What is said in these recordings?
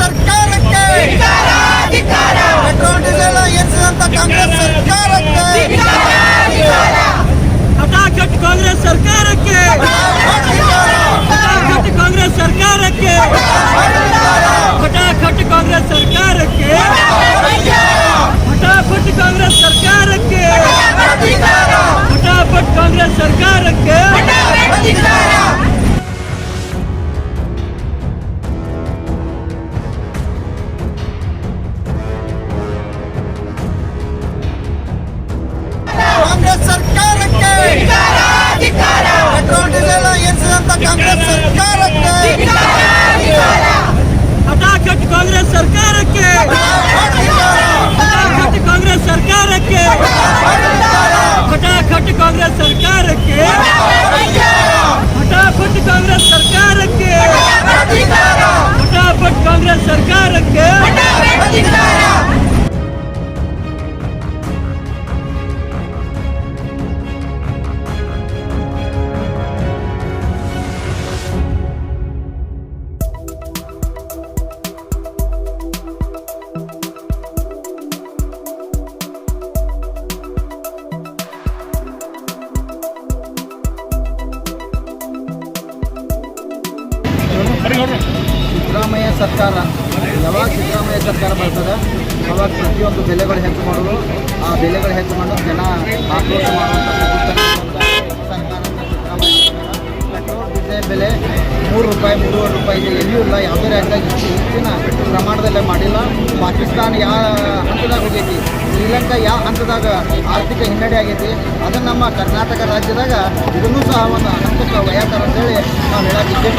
सरकार के petrol diesel Congress सरकार के कांग्रेस सरकार के कांग्रेस सरकार के फटाफट कांग्रेस सरकार के फटाफट कांग्रेस सरकार के फटाफट कांग्रेस सरकार Yeah. ಸಿದ್ದರಾಮಯ್ಯ ಸರ್ಕಾರ, ಯಾವಾಗ ಸಿದ್ದರಾಮಯ್ಯ ಸರ್ಕಾರ ಬರ್ತದೆ, ಅವಾಗ ಪ್ರತಿಯೊಂದು ಬೆಲೆಗಳು ಹೆಚ್ಚು ಮಾಡೋದು ಆ ಬೆಲೆಗಳು ಹೆಚ್ಚು ಮಾಡಲು ಜನ ಆಕ್ರೋಶ ಮಾಡುವಂಥ ಬೆಲೆ ಮೂರು ರೂಪಾಯಿ, ಮೂರುವರೆ ರೂಪಾಯಿ ಎಲ್ಲಿಯೂ ಇಲ್ಲ, ಯಾವುದೇ ರಾಜ್ಯದಾಗ ಹೆಚ್ಚಿನ ಪ್ರಮಾಣದಲ್ಲೇ ಮಾಡಿಲ್ಲ. ಪಾಕಿಸ್ತಾನ ಯಾವ ಹಂತದಾಗ ಹೋಗೈತಿ? ಶ್ರೀಲಂಕಾ ಯಾವ ಹಂತದಾಗ ಆರ್ಥಿಕ ಹಿನ್ನಡೆ ಆಗೈತಿ? ಅದನ್ನು ನಮ್ಮ ಕರ್ನಾಟಕ ರಾಜ್ಯದಾಗ ಇದನ್ನೂ ಸಹ ಒಂದು ಅನಂತ ಒಯ್ಯಾತಾರ ಅಂತೇಳಿ ನಾವು ಹೇಳಕ್ಕೆ ಇಚ್ಛೆ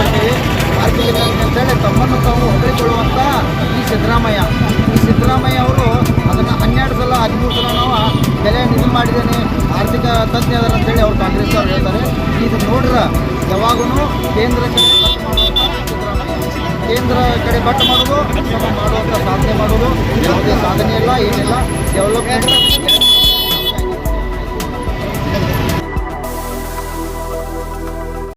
ಹಿನ್ನಡೆ ಅಂತೇಳಿ ತಮ್ಮನ್ನು ತಾವು ಹೊಗಳಿಕೊಳ್ಳುವಂಥ ಈ ಸಿದ್ದರಾಮಯ್ಯ. ಈ ಸಿದ್ದರಾಮಯ್ಯ ಅವರು ಅದನ್ನು ಹನ್ನೆರಡು ಸಲ, ಹದಿಮೂರು ಸಲ ನಾವು ಬೆಲೆ ನಿಧಿ ಮಾಡಿದ್ದೇನೆ. ಆರ್ಥಿಕ ತಜ್ಞ ಅದರ ಅಂತೇಳಿ ಅವ್ರು ಕಾಂಗ್ರೆಸ್ ಅವರು ಹೇಳ್ತಾರೆ. ಇದು ನೋಡ್ರ ಯಾವಾಗೂ ಕೇಂದ್ರ ಕಡೆ ಕೇಂದ್ರ ಕಡೆ ಬಟ್ ಮಾಡೋದು ಮಾಡುವಂಥ ಸಾಧನೆ ಮಾಡೋದು ಯಾವುದೇ ಸಾಧನೆ ಇಲ್ಲ, ಏನಿಲ್ಲ. ಡೆವಲಪ್ಮೆಂಟ್